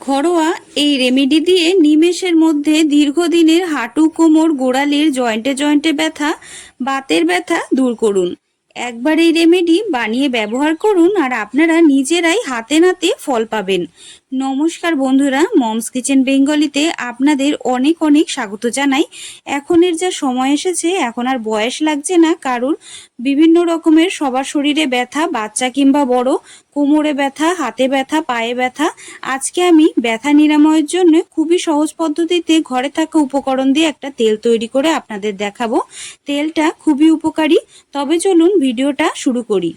ঘরোয়া এই রেমেডি দিয়ে নিমেষের মধ্যে দীর্ঘদিনের হাঁটু কোমর গোড়ালির জয়েন্টে জয়েন্টে ব্যথা, বাতের ব্যথা দূর করুন। একবার এই রেমেডি বানিয়ে ব্যবহার করুন আর আপনারা নিজেরাই হাতে নাতে ফল পাবেন। নমস্কার বন্ধুরা, মমস কিচেন বেঙ্গলিতে আপনাদের অনেক অনেক স্বাগত জানাই। এখনের যা সময় এসেছে, এখন আর বয়স লাগছে না কারুর বিভিন্ন রকমের সবার শরীরে ব্যথা, বাচ্চা কিংবা বড় কোমরে ব্যথা, হাতে ব্যথা, পায়ে ব্যথা। আজকে আমি ব্যথা নিরাময়ের জন্য খুবই সহজ পদ্ধতিতে ঘরে থাকা উপকরণ দিয়ে একটা তেল তৈরি করে আপনাদের দেখাবো। তেলটা খুবই উপকারী। তবে চলুন ভিডিওটা শুরু করি।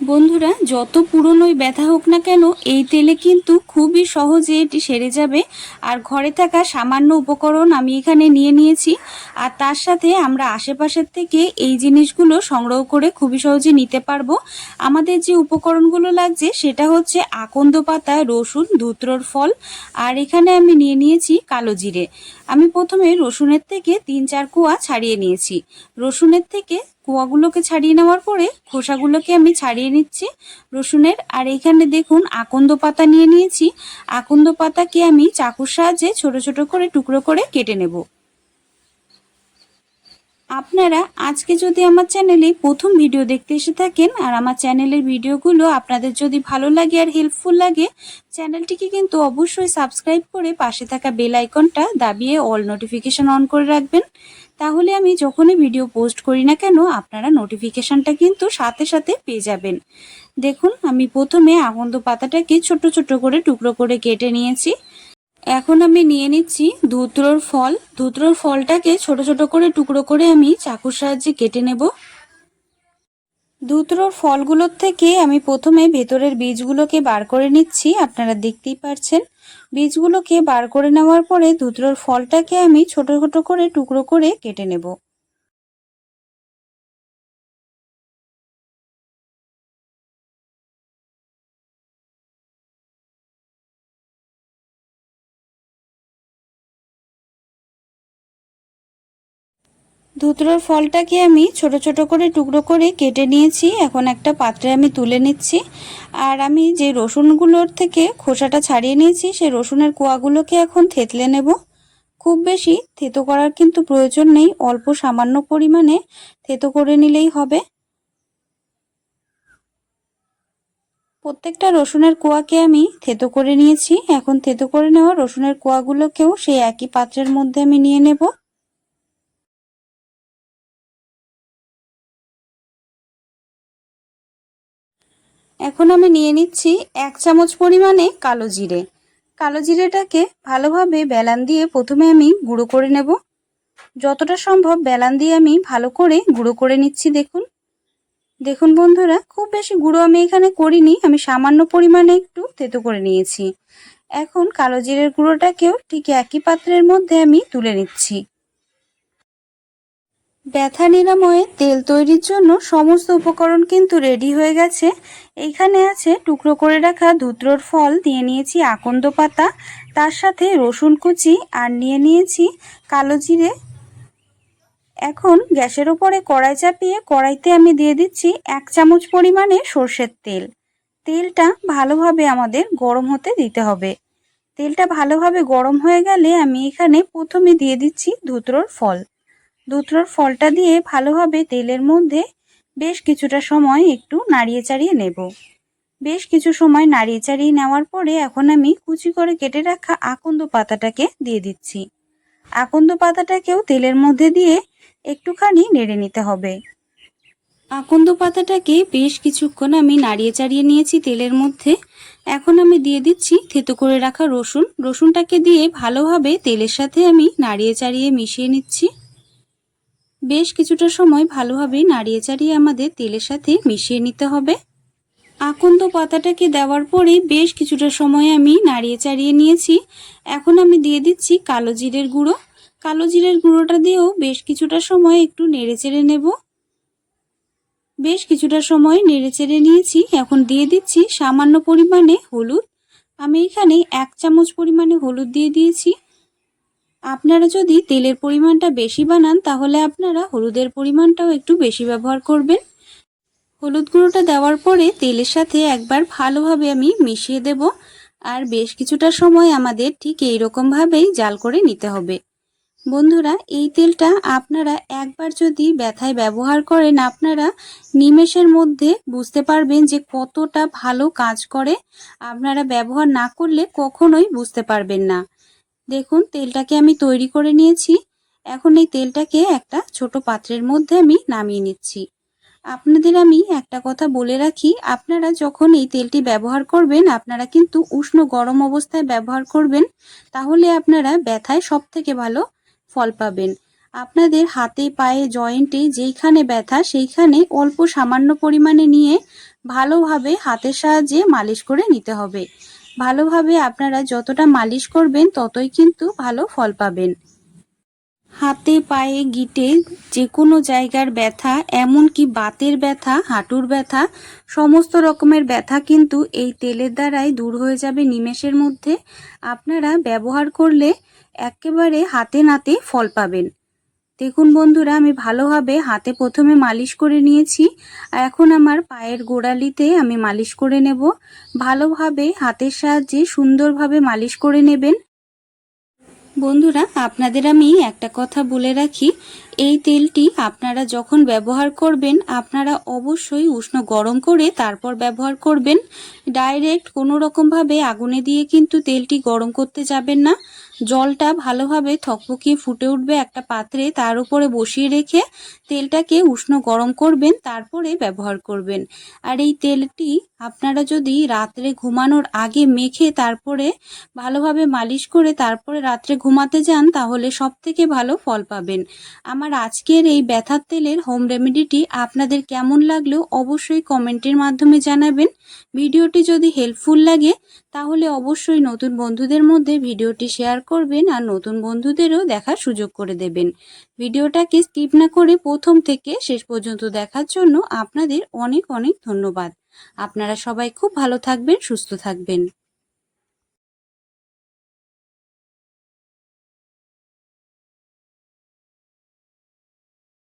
বন্ধুরা, যত পুরনোই ব্যথা হোক না কেন, এই তেলে কিন্তু খুবই সহজে এটি সেরে যাবে। আর ঘরে থাকা সামান্য উপকরণ আমি এখানে নিয়ে নিয়েছি। আর তার সাথে আমরা আশেপাশের থেকে এই জিনিসগুলো সংগ্রহ করে খুবই সহজে নিতে পারব। আমাদের যে উপকরণগুলো লাগছে, সেটা হচ্ছে আকন্দ পাতা, রসুন, ধুত্রর ফল। আর এখানে আমি নিয়ে নিয়েছি কালো জিরে। আমি প্রথমে রসুনের থেকে তিন চার কুয়া ছাড়িয়ে নিয়েছি। রসুনের থেকে কোয়াগুলোকে ছাড়িয়ে নেওয়ার পরে খোসাগুলোকে আমি ছাড়িয়ে নিচ্ছি রসুনের। আর এখানে দেখুন, আকন্দ পাতা নিয়ে নিয়েছি। আকন্দ পাতাকে আমি চাকুর সাহায্যে ছোট ছোট করে টুকরো করে কেটে নেব। আপনারা আজকে যদি আমার চ্যানেলে প্রথম ভিডিও দেখতে এসে থাকেন আর আমার চ্যানেলের ভিডিওগুলো আপনাদের যদি ভালো লাগে আর হেল্পফুল লাগে, চ্যানেলটিকে কিন্তু অবশ্যই সাবস্ক্রাইব করে পাশে থাকা বেল আইকনটা দাবিয়ে অল নোটিফিকেশন অন করে রাখবেন। তাহলে আমি যখনই ভিডিও পোস্ট করি না কেন, আপনারা নোটিফিকেশানটা কিন্তু সাথে সাথে পেয়ে যাবেন। দেখুন, আমি প্রথমে আগন্দ পাতাটাকে ছোট ছোট করে টুকরো করে কেটে নিয়েছি। এখন আমি নিয়ে নিচ্ছি ধুতরোর ফল। ধুতরোর ফলটাকে ছোট ছোট করে টুকরো করে আমি চাকুর সাহায্যে কেটে নেব। ধুত্রর ফলগুলোর থেকে আমি প্রথমে ভেতরের বীজগুলোকে বার করে নিচ্ছি, আপনারা দেখতেই পারছেন। বীজগুলোকে বার করে নেওয়ার পরে ধুতরোর ফলটাকে আমি ছোট ছোট করে টুকরো করে কেটে নেব। ধুতরোর ফলটাকে আমি ছোট ছোট করে টুকরো করে কেটে নিয়েছি। এখন একটা পাত্রে আমি তুলে নিচ্ছি। আর আমি যে রসুনগুলোর থেকে খোসাটা ছাড়িয়ে নিয়েছি, সেই রসুনের কোয়াগুলোকে এখন থেতলে নেব। খুব বেশি থেতো করার কিন্তু প্রয়োজন নেই, অল্প সামান্য পরিমাণে থেতো করে নিলেই হবে। প্রত্যেকটা রসুনের কোয়াকে আমি থেতো করে নিয়েছি। এখন থেতো করে নেওয়া রসুনের কোয়াগুলোকেও সেই একই পাত্রের মধ্যে আমি নিয়ে নেব। এখন আমি নিয়ে নিচ্ছি এক চামচ পরিমাণে কালো জিরে। কালো জিরেটাকে ভালোভাবে বেলান দিয়ে প্রথমে আমি গুঁড়ো করে নেব। যতটা সম্ভব বেলান দিয়ে আমি ভালো করে গুঁড়ো করে নিচ্ছি দেখুন। দেখুন বন্ধুরা, খুব বেশি গুঁড়ো আমি এখানে করিনি, আমি সামান্য পরিমাণে একটু তেতো করে নিয়েছি। এখন কালো জিরের গুঁড়োটাকেও ঠিক একই পাত্রের মধ্যে আমি তুলে নিচ্ছি। ব্যথা নিরাময়ে তেল তৈরির জন্য সমস্ত উপকরণ কিন্তু রেডি হয়ে গেছে। এইখানে আছে টুকরো করে রাখা ধুত্রর ফল, দিয়ে নিয়েছি আকন্দ পাতা, তার সাথে রসুন কুচি, আর নিয়ে নিয়েছি কালো জিরে। এখন গ্যাসের ওপরে কড়াই চাপিয়ে কড়াইতে আমি দিয়ে দিচ্ছি এক চামচ পরিমাণে সর্ষের তেল। তেলটা ভালোভাবে আমাদের গরম হতে দিতে হবে। তেলটা ভালোভাবে গরম হয়ে গেলে আমি এখানে প্রথমে দিয়ে দিচ্ছি ধুত্রর ফল। দুধরোর ফলটা দিয়ে ভালোভাবে তেলের মধ্যে বেশ কিছুটা সময় একটু নাড়িয়ে চাড়িয়ে নেব। বেশ কিছু সময় নাড়িয়ে চাড়িয়ে নেওয়ার পরে এখন আমি কুচি করে কেটে রাখা আকন্দ পাতাটাকে দিয়ে দিচ্ছি। আকন্দ পাতাটাকেও তেলের মধ্যে দিয়ে একটুখানি নেড়ে নিতে হবে। আকন্দ পাতাটাকে বেশ কিছুক্ষণ আমি নাড়িয়ে চাড়িয়ে নিয়েছি তেলের মধ্যে। এখন আমি দিয়ে দিচ্ছি থেতো করে রাখা রসুন। রসুনটাকে দিয়ে ভালোভাবে তেলের সাথে আমি নাড়িয়ে চাড়িয়ে মিশিয়ে নিচ্ছি। বেশ কিছুটা সময় ভালোভাবে নাড়িয়ে চাড়িয়ে আমাদের তেলের সাথে মিশিয়ে নিতে হবে। আকন্দ পাতাটাকে দেওয়ার পরে বেশ কিছুটা সময় আমি নাড়িয়ে চাড়িয়ে নিয়েছি। এখন আমি দিয়ে দিচ্ছি কালো জিরের গুঁড়ো। কালো জিরের গুঁড়োটা দিয়েও বেশ কিছুটা সময় একটু নেড়ে চেড়ে নেব। বেশ কিছুটা সময় নেড়ে চেড়ে নিয়েছি। এখন দিয়ে দিচ্ছি সামান্য পরিমাণে হলুদ। আমি এখানে এক চামচ পরিমাণে হলুদ দিয়ে দিয়েছি। আপনারা যদি তেলের পরিমাণটা বেশি বানান, তাহলে আপনারা হলুদের পরিমাণটাও একটু বেশি ব্যবহার করবেন। হলুদ গুঁড়োটা দেওয়ার পরে তেলের সাথে একবার ভালোভাবে আমি মিশিয়ে দেব। আর বেশ কিছুটা সময় আমাদের ঠিক এই রকমভাবেই জাল করে নিতে হবে। বন্ধুরা, এই তেলটা আপনারা একবার যদি ব্যথায় ব্যবহার করেন, আপনারা নিমেষের মধ্যে বুঝতে পারবেন যে কতটা ভালো কাজ করে। আপনারা ব্যবহার না করলে কখনোই বুঝতে পারবেন না। দেখুন, তেলটাকে আমি তৈরি করে নিয়েছি। এখন এই তেলটাকে একটা ছোট পাত্রের মধ্যে আমি নামিয়ে নিচ্ছি। আপনাদের আমি একটা কথা বলে রাখি, আপনারা যখন এই তেলটি ব্যবহার করবেন, আপনারা কিন্তু উষ্ণ গরম অবস্থায় ব্যবহার করবেন, তাহলে আপনারা ব্যথায় সব থেকে ভালো ফল পাবেন। আপনাদের হাতে, পায়ে, জয়েন্টে যেইখানে ব্যথা, সেইখানে অল্প সামান্য পরিমাণে নিয়ে ভালোভাবে হাতের সাহায্যে মালিশ করে নিতে হবে। ভালোভাবে আপনারা যতটা মালিশ করবেন, ততই কিন্তু ভালো ফল পাবেন। হাতে, পায়ে, গিটে যে কোনো জায়গার ব্যথা, এমনকি বাতের ব্যথা, হাঁটুর ব্যথা, সমস্ত রকমের ব্যথা কিন্তু এই তেলের দ্বারাই দূর হয়ে যাবে নিমেষের মধ্যে। আপনারা ব্যবহার করলে একেবারে হাতে নাতে ফল পাবেন। দেখুন বন্ধুরা, আমি ভালোভাবে হাতে প্রথমে মালিশ করে নিয়েছি। এখন আমার পায়ের গোড়ালিতে আমি মালিশ করে নেব। ভালোভাবে হাতের সাহায্যে সুন্দরভাবে মালিশ করে নেবেন। বন্ধুরা, আপনাদের আমি একটা কথা বলে রাখি। এই তেলটি আপনারা যখন ব্যবহার করবেন, আপনারা অবশ্যই উষ্ণ গরম করে তারপর ব্যবহার করবেন। ডাইরেক্ট কোনো রকমভাবে আগুনে দিয়ে কিন্তু তেলটি গরম করতে যাবেন না। জলটা ভালোভাবে থকপকিয়ে ফুটে উঠবে একটা পাত্রে, তার উপরে বসিয়ে রেখে তেলটাকে উষ্ণ গরম করবেন, তারপরে ব্যবহার করবেন। আর এই তেলটি আপনারা যদি রাত্রে ঘুমানোর আগে মেখে তারপরে ভালোভাবে মালিশ করে তারপরে রাত্রে ঘুমাতে যান, তাহলে সব থেকে ভালো ফল পাবেন। আমার আজকের এই ব্যথার তেলের হোম রেমেডিটি আপনাদের কেমন লাগলেও অবশ্যই কমেন্টের মাধ্যমে জানাবেন। ভিডিওটি যদি হেল্পফুল লাগে, তাহলে অবশ্যই নতুন বন্ধুদের মধ্যে ভিডিওটি শেয়ার করবেন আর নতুন বন্ধুদেরও দেখার সুযোগ করে দেবেন। ভিডিওটাকে স্কিপ না করে প্রথম থেকে শেষ পর্যন্ত দেখার জন্য আপনাদের অনেক অনেক ধন্যবাদ। আপনারা সবাই খুব ভালো থাকবেন, সুস্থ থাকবেন।